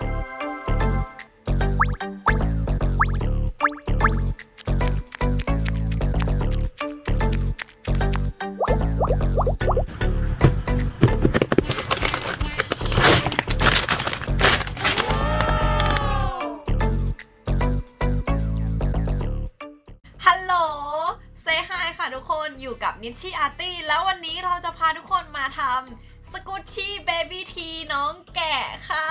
ฮัลโหลเซฮายค่ะทุกคนอยู่กับนิชชี่อาร์ตี้แล้ววันนี้เราจะพาทุกคนมาทำ สกุชชี่เบบี้ทีน้องแกะค่ะ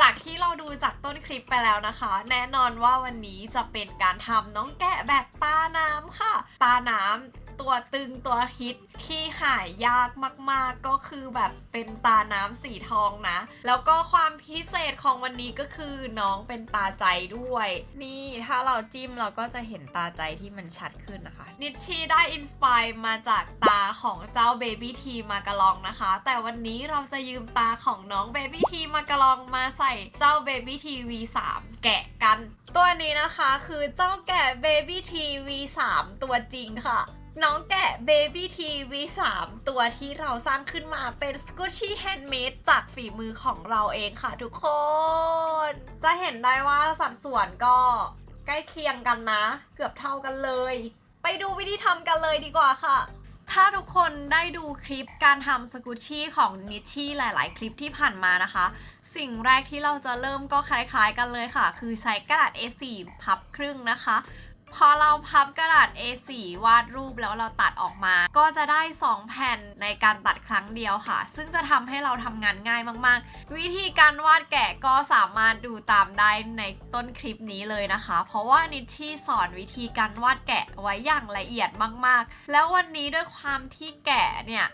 จากที่เราดูจากต้นคลิปไปแล้วนะคะ แน่นอนว่าวันนี้จะเป็นการทำน้องแกะแบบตาน้ำค่ะ ตาน้ำ ตัวตึงตัวฮิตที่หายยากมาก ๆ ก็คือแบบเป็นตาน้ำสีทองนะ แล้วก็ความพิเศษของวันนี้ก็คือน้องเป็นตาใจด้วย นี่ถ้าเราจิ้มเราก็จะเห็นตาใจที่มันชัดขึ้นนะคะ นิชชีได้อินสปายมาจากตาของเจ้าเบบี้ทีมากะลองนะคะ แต่วันนี้เราจะยืมตาของน้องเบบี้ทีมากะลองมาใส่เจ้าเบบี้ที V3 แกะกัน ตัวนี้นะคะคือเจ้าแกะ Baby T V3 ตัวจริงค่ะ น้องแกะ Baby T V3 ตัวที่เราสร้างขึ้นมาเป็น Squishy Handmade จากฝีมือของเราเองค่ะทุกคน จะเห็นได้ว่าสัดส่วนก็ใกล้เคียงกันนะ เกือบเท่ากันเลย ไปดูวิธีทำกันเลยดีกว่าค่ะ ถ้าทุกคนได้ดูคลิปการทำสกุชชี่ของนิชชี่หลาย ๆ คลิปที่ผ่านมานะคะ สิ่งแรกที่เราจะเริ่มก็คล้าย ๆ กันเลยค่ะ คือใช้กระดาษ A4 พับครึ่งนะคะ พอเราพับกระดาษ A4 วาดรูปแล้วเราตัดออกมา ก็จะได้ 2 แผ่นในการตัดครั้งเดียวค่ะ ซึ่งจะทำให้เราทำงานง่ายมากๆ วิธีการวาดแกะก็สามารถดูตามได้ในต้นคลิปนี้เลยนะคะ เพราะว่านิชชี่สอนวิธีการวาดแกะไว้อย่างละเอียดมากๆ แล้ววันนี้ด้วยความที่แกะเนี่ย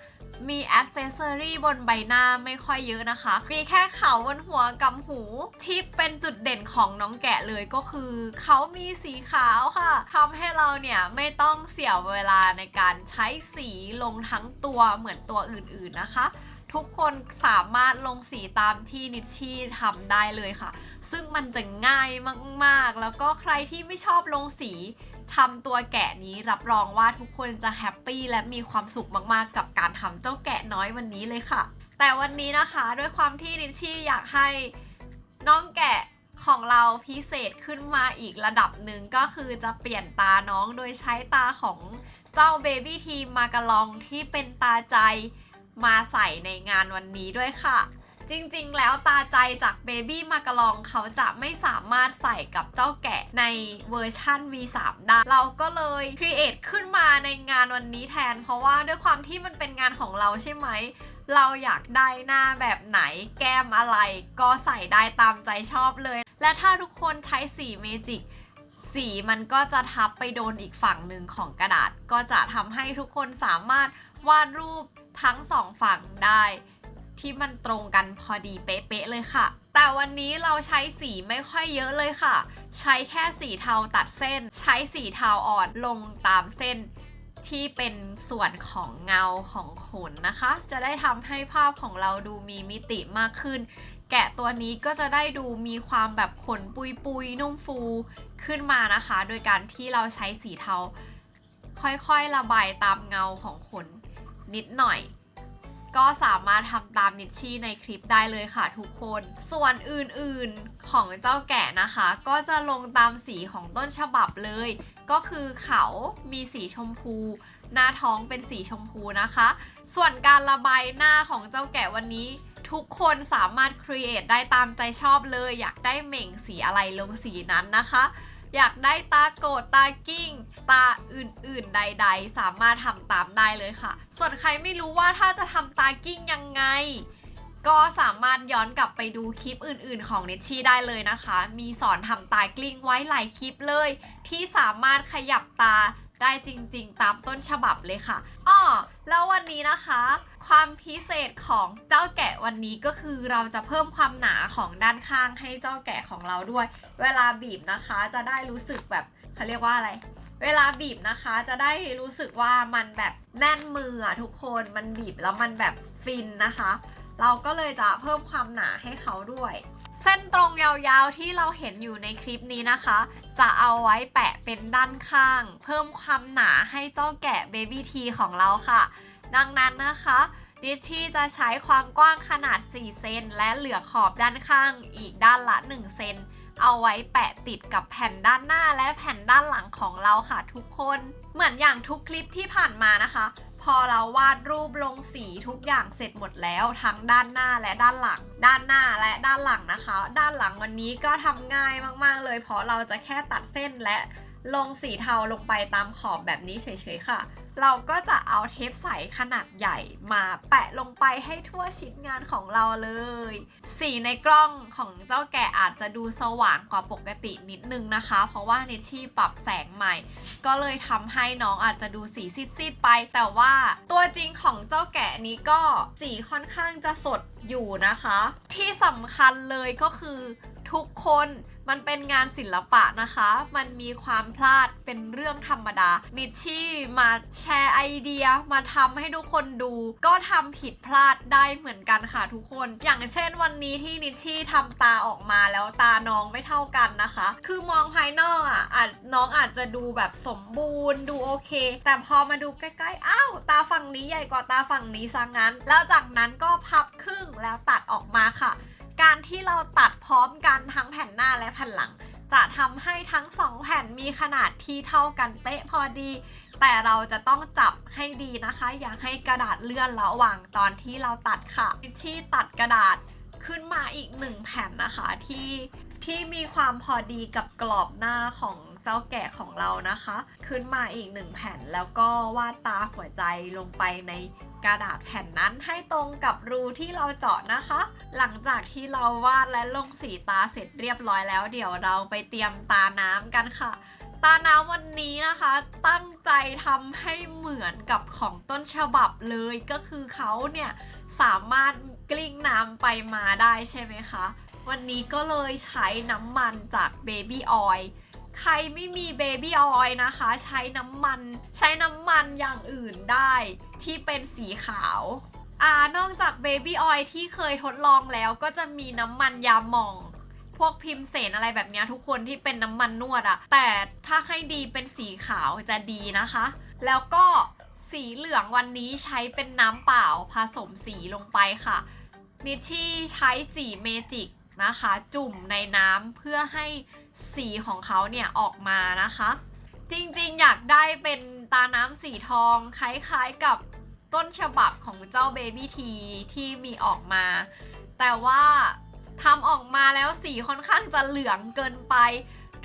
มีอคเซสซอรี่บนใบหน้าไม่ค่อยเยอะนะคะ มีแค่เขาบนหัวกับหู ที่เป็นจุดเด่นของน้องแกะเลยก็คือ เขามีสีขาวค่ะทำให้เราเนี่ยไม่ต้องเสียเวลาในการใช้สีลงทั้งตัวเหมือนตัวอื่นๆนะคะ ทุกคนสามารถลงสีตามที่นิชชี่ทำได้เลยค่ะ ซึ่งมันจะง่ายมากๆ แล้วก็ใครที่ไม่ชอบลงสีทำตัวแกะนี้รับรองว่าทุกคนจะแฮปปี้และมีความสุขมากๆ กับการทำเจ้าแกะน้อยวันนี้เลยค่ะ แต่วันนี้นะคะด้วยความที่นิชชี่อยากให้น้องแกะของเราพิเศษขึ้นมาอีกระดับหนึ่งก็คือจะเปลี่ยนตาน้องโดยใช้ตาของเจ้าเบบี้ทีมากะลองที่เป็นตาใจ มาใส่ในงานวันนี้ด้วยค่ะ จริงๆ แล้วตาใจจากเบบี้มากะลองเขาจะไม่สามารถใส่กับเจ้าแกะในเวอร์ชั่น V3 ได้ เราก็เลย create ขึ้นมาในงานวันนี้แทน เพราะว่าด้วยความที่มันเป็นงานของเราใช่ไหม เราอยากได้หน้าแบบไหนแก้มอะไร ก็ใส่ได้ตามใจชอบเลย และถ้าทุกคนใช้สีเมจิกสีมันก็จะทับไปโดนอีกฝั่งหนึ่งของกระดาษ ก็จะทำให้ทุกคนสามารถวาดรูป ทั้งสองฝั่งได้ที่มันตรงกันพอดีเป๊ะๆเลยค่ะ แต่วันนี้เราใช้สีไม่ค่อยเยอะเลยค่ะ ใช้แค่สีเทาตัดเส้น ใช้สีเทาอ่อนลงตามเส้นที่เป็นส่วนของเงาของขนนะคะ จะได้ทำให้ภาพของเราดูมีมิติมากขึ้น แกะตัวนี้ก็จะได้ดูมีความแบบขนปุยปุยๆนุ่มฟูขึ้นมานะคะ โดยการที่เราใช้สีเทา ค่อยๆระบายตามเงาของขน นิดหน่อย ก็สามารถทำตามนิชชี่ในคลิปได้เลยค่ะทุกคน ส่วนอื่นๆของเจ้าแกะนะคะ ก็จะลงตามสีของต้นฉบับเลย ก็คือเขามีสีชมพู หน้าท้องเป็นสีชมพูนะคะ ส่วนการระบายหน้าของเจ้าแกะวันนี้ทุกคนสามารถครีเอทได้ตามใจชอบเลย อยากได้เหม่งสีอะไรลงสีนั้นนะคะ อยากได้ตาโกรธตากิ้ง ตาอื่นๆใด ๆ สามารถทำตามได้เลยค่ะ ส่วนใครไม่รู้ว่าถ้าจะทำตากิ้งยังไง ก็สามารถย้อนกลับไปดูคลิปอื่นๆ ของเนชชี่ได้เลยนะคะ มีสอนทำตากลิ้งไว้หลายคลิปเลย ที่สามารถขยับตา ได้จริงๆ ตามต้นฉบับเลยค่ะอ้อแล้ววันนี้นะคะ ความพิเศษของเจ้าแกะวันนี้ก็คือเราจะเพิ่มความหนาของด้านข้างให้เจ้าแกะของเราด้วย เวลาบีบนะคะจะได้รู้สึกแบบเขาเรียกว่าอะไร เวลาบีบนะคะจะได้รู้สึกว่ามันแบบแน่นมืออะทุกคนมันบีบแล้วมันแบบฟินนะคะ เราก็เลยจะเพิ่มความหนาให้เขาด้วย เส้นตรงยาวๆที่เราเห็นอยู่ในคลิปนี้นะคะ จะเอาไว้แปะเป็นด้านข้าง เพิ่มความหนาให้เจ้าแกะเบบี้ทีของเราค่ะ ดังนั้นนะคะดิชชี่จะใช้ความกว้างขนาด 4 เซนและเหลือขอบด้านข้างอีกด้านละ 1 เซนเอาไว้แปะติดกับแผ่นด้านหน้าและแผ่นด้านหลังของเราค่ะทุกคน เหมือนอย่างทุกคลิปที่ผ่านมานะคะ พอเราวาดรูปลงสีทุกอย่างเสร็จหมดแล้วทั้งด้านหน้าและด้านหลัง ด้านหน้าและด้านหลังนะคะ ด้านหลังวันนี้ก็ทำง่ายมากๆ เลย เพราะเราจะแค่ตัดเส้นและลงสีเทาลงไปตามขอบแบบนี้เฉยๆค่ะ เราก็จะเอาเทปใสขนาดใหญ่มาแปะลง ไปให้ทั่วชิ้นงานของเราเลย สีในกล้องของเจ้าแก่อาจจะดูสว่างกว่าปกตินิดนึงนะคะ เพราะว่านิชชี่ปรับแสงใหม่ ก็เลยทำให้น้องอาจจะดูสีซีดๆไป แต่ว่าตัวจริงของเจ้าแกะนี้ก็สีค่อนข้างจะสดอยู่นะคะ ที่สำคัญเลยก็คือทุกคน มันเป็นงานศิลปะนะคะ มันมีความพลาดเป็นเรื่องธรรมดา นิชชี่มาแชร์ไอเดียมาทำให้ทุกคนดู ก็ทำผิดพลาดได้เหมือนกันค่ะทุกคน อย่างเช่นวันนี้ที่นิชชี่ทำตาออกมาแล้วตาน้องไม่เท่ากันนะคะ คือมองภายนอกอะอาจน้องอาจจะดูแบบสมบูรณ์ ดูโอเค แต่พอมาดูใกล้ๆ อ้าว ตาฝั่งนี้ใหญ่กว่าตาฝั่งนี้ซะงั้น แล้วจากนั้นก็พับครึ่งแล้วตัดออกมาค่ะ การที่เราตัดพร้อมกันทั้งแผ่นหน้าและแผ่นหลัง จะทำให้ทั้งสองแผ่นมีขนาดที่เท่ากันเป๊ะพอดี แต่เราจะต้องจับให้ดีนะคะ อย่าให้กระดาษเลื่อนระหว่างตอนที่เราตัดค่ะที่ตัดกระดาษขึ้นมาอีกหนึ่งแผ่นนะคะที่ที่มีความพอดีกับกรอบหน้าของ เจ้าแก่ของเรานะคะ ขึ้นมาอีกหนึ่งแผ่นแล้วก็วาดตาหัวใจลงไปในกระดาษแผ่นนั้นให้ตรงกับรูที่เราเจาะนะคะ หลังจากที่เราวาดและลงสีตาเสร็จเรียบร้อยแล้ว เดี๋ยวเราไปเตรียมตาน้ำกันค่ะตาน้ำวันนี้นะคะ ตั้งใจทำให้เหมือนกับของต้นฉบับเลยก็คือเขาเนี่ย สามารถกลิ้งน้ำไปมาได้ใช่ไหมคะ วันนี้ก็เลยใช้น้ำมันจาก Baby Oil ใครไม่มี Baby Oil นะคะ ใช้น้ำมัน ใช้น้ำมันอย่างอื่นได้ที่เป็นสีขาวอ่านอกจาก Baby Oil ที่เคยทดลองแล้วก็จะมีน้ำมันยาหม่อง พวกพิมพ์เสนอะไรแบบนี้ทุกคนที่เป็นน้ำมันนวดอะแต่ถ้าให้ดีเป็นสีขาวจะดีนะคะ แล้วก็สีเหลืองวันนี้ใช้เป็นน้ำเปล่าผสมสีลงไปค่ะ นิชชี่ใช้สีเมจิกนะคะ จุ่มในน้ำเพื่อให้ สีของเขาเนี่ยออกมานะคะ จริงๆ อยากได้เป็นตาน้ำสีทองคล้ายๆกับต้นฉบับของเจ้า Baby T ที่มีออกมา แต่ว่าทำออกมาแล้วสีค่อนข้างจะเหลืองเกินไป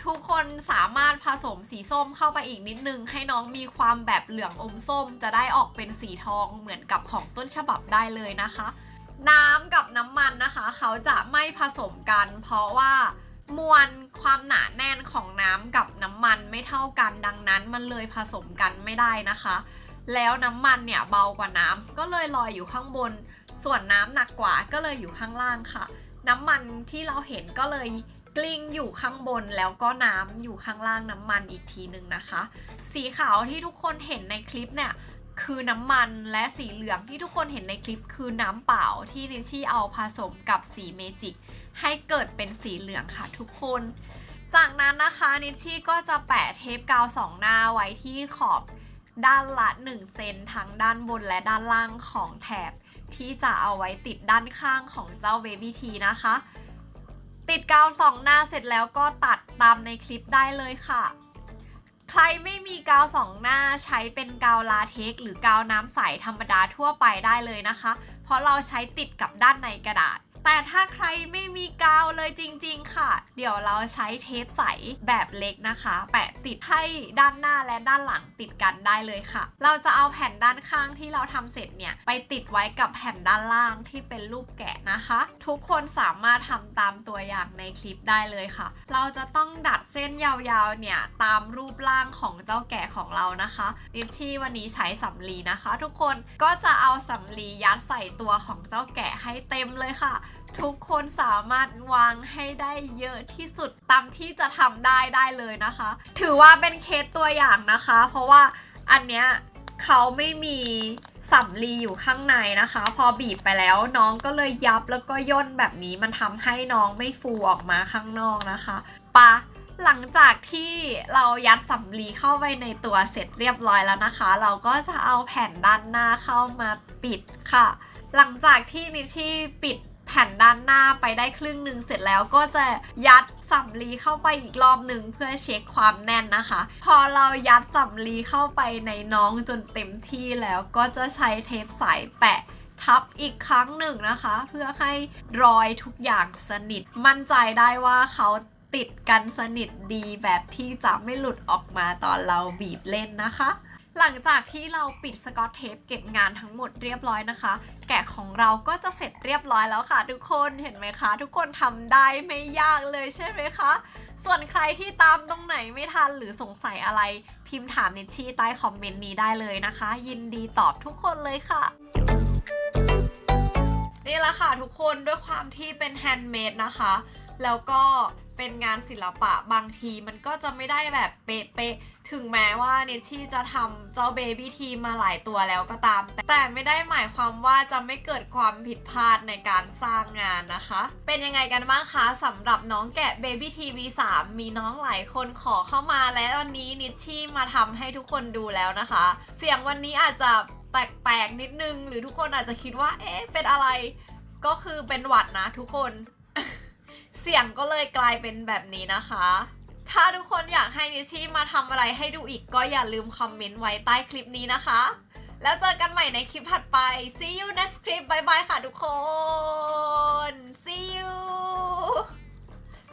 ทุกคนสามารถผสมสีส้มเข้าไปอีกนิดนึง ให้น้องมีความแบบเหลืองอมส้ม จะได้ออกเป็นสีทองเหมือนกับของต้นฉบับได้เลยนะคะ น้ำกับน้ำมันนะคะ เขาจะไม่ผสมกันเพราะว่า มวลความหนาแน่นของน้ำกับน้ำมันไม่เท่ากันดังนั้นมันเลยผสมกันไม่ได้นะคะ แล้วน้ำมันเนี่ยเบากว่าน้ำก็เลยลอยอยู่ข้างบน ส่วนน้ำหนักกว่าก็เลยอยู่ข้างล่างค่ะ น้ำมันที่เราเห็นก็เลยกลิ้งอยู่ข้างบนแล้วก็น้ำอยู่ข้างล่างน้ำมันอีกทีหนึ่งนะคะ สีขาวที่ทุกคนเห็นในคลิปเนี่ย คือน้ำมันและสีเหลืองที่ทุกคนเห็นในคลิปคือน้ำเปล่าที่นิชชี่เอาผสมกับสีเมจิก ให้เกิดเป็นสีเหลืองค่ะทุกคน จากนั้นนะคะนิชชี่ก็จะแปะเทปกาวสองหน้าไว้ที่ขอบด้านละ 1 เซนทั้งด้านบนและด้านล่างของแถบ ที่จะเอาไว้ติดด้านข้างของเจ้า Baby T นะคะ ติดกาวสองหน้าเสร็จแล้วก็ตัดตามในคลิปได้เลยค่ะ ใครไม่มีกาวสองหน้าใช้เป็นกาวลาเท็กหรือกาวน้ำใสธรรมดาทั่วไปได้เลยนะคะ เพราะเราใช้ติดกับด้านในกระดาษ แต่ถ้าใครไม่มีกาวเลยจริง ๆ ค่ะ เดี๋ยวเราใช้เทปใสแบบเล็กนะคะ แปะติดให้ด้านหน้าและด้านหลังติดกันได้เลยค่ะ เราจะเอาแผ่นด้านข้างที่เราทำเสร็จเนี่ย ไปติดไว้กับแผ่นด้านล่างที่เป็นรูปแกะนะคะ ทุกคนสามารถทำตามตัวอย่างในคลิปได้เลยค่ะ เราจะต้องดัดเส้นยาวๆเนี่ยตามรูปร่างของเจ้าแกะของเรานะคะนิชชี่วันนี้ใช้สำลีนะคะ ทุกคนก็จะเอาสำลียัดใส่ตัวของเจ้าแกะให้เต็มเลยค่ะทุกคนสามารถวางให้ได้เยอะที่สุดตามที่จะทำได้ได้เลยนะคะ ถือว่าเป็นเคสตัวอย่างนะคะ เพราะว่าอันเนี้ยเขาไม่มีสำลีอยู่ข้างในนะคะ พอบีบไปแล้วน้องก็เลยยับแล้วก็ย่นแบบนี้มันทำให้น้องไม่ฟูออกมาข้างนอกนะคะปะหลังจากที่เรายัดสำลีเข้าไปในตัวเสร็จเรียบร้อยแล้วนะคะ เราก็จะเอาแผ่นด้านหน้าเข้ามาปิดค่ะ หลังจากที่นิชชี่ปิด แผ่นด้านหน้าไปได้ครึ่งหนึ่งเสร็จแล้วก็จะยัดสำลีเข้าไปอีกรอบหนึ่งเพื่อเช็คความแน่นนะคะ พอเรายัดสำลีเข้าไปในน้องจนเต็มที่แล้วก็จะใช้เทปใสแปะทับอีกครั้งหนึ่งนะคะ เพื่อให้รอยทุกอย่างสนิท มั่นใจได้ว่าเขาติดกันสนิทดีแบบที่จะไม่หลุดออกมาตอนเราบีบเล่นนะคะ หลังจากที่เราปิดสกอตเทปเก็บงานทั้งหมดเรียบร้อยนะคะ แกะของเราก็จะเสร็จเรียบร้อยแล้วค่ะทุกคนเห็นไหมคะ ทุกคนทำได้ไม่ยากเลยใช่ไหมคะ ส่วนใครที่ตามตรงไหนไม่ทันหรือสงสัยอะไร พิมพ์ถามในิชชี่ใต้คอมเมนต์นี้ได้เลยนะคะ ยินดีตอบทุกคนเลยค่ะนี่แหละค่ะทุกคนด้วยความที่เป็นแฮนด์เมดนะคะ แล้วก็ เป็นงานศิลปะบางทีมันก็จะไม่ได้แบบเป๊ะๆ ถึงแม้ว่าเนชชี่จะทำเจ้าเบบี้ทีมาหลายตัวแล้วก็ตาม แต่แต่ไม่ได้หมายความว่าจะไม่เกิดความผิดพลาดในการสร้างงานนะคะ เป็นยังไงกันบ้างคะสำหรับน้องแกะ Baby TV 3มีน้องหลายคนขอเข้ามาและวันนี้นิชชี่มาทำให้ทุกคนดูแล้วนะคะ เสียงวันนี้อาจจะแปลกๆนิดนึง หรือทุกคนอาจจะคิดว่าเอ๊ะเป็นอะไร ก็คือเป็นหวัดนะทุกคน เสียงก็เลยกลายเป็นแบบนี้นะคะ ถ้าทุกคนอยากให้นิชี่มาทำอะไรให้ดูอีกก็อย่าลืมคอมเมนต์ไว้ใต้คลิปนี้นะคะ แล้วเจอกันใหม่ในคลิปถัดไป see you next clip บายบายค่ะทุกคน see you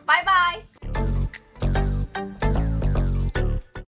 บายบาย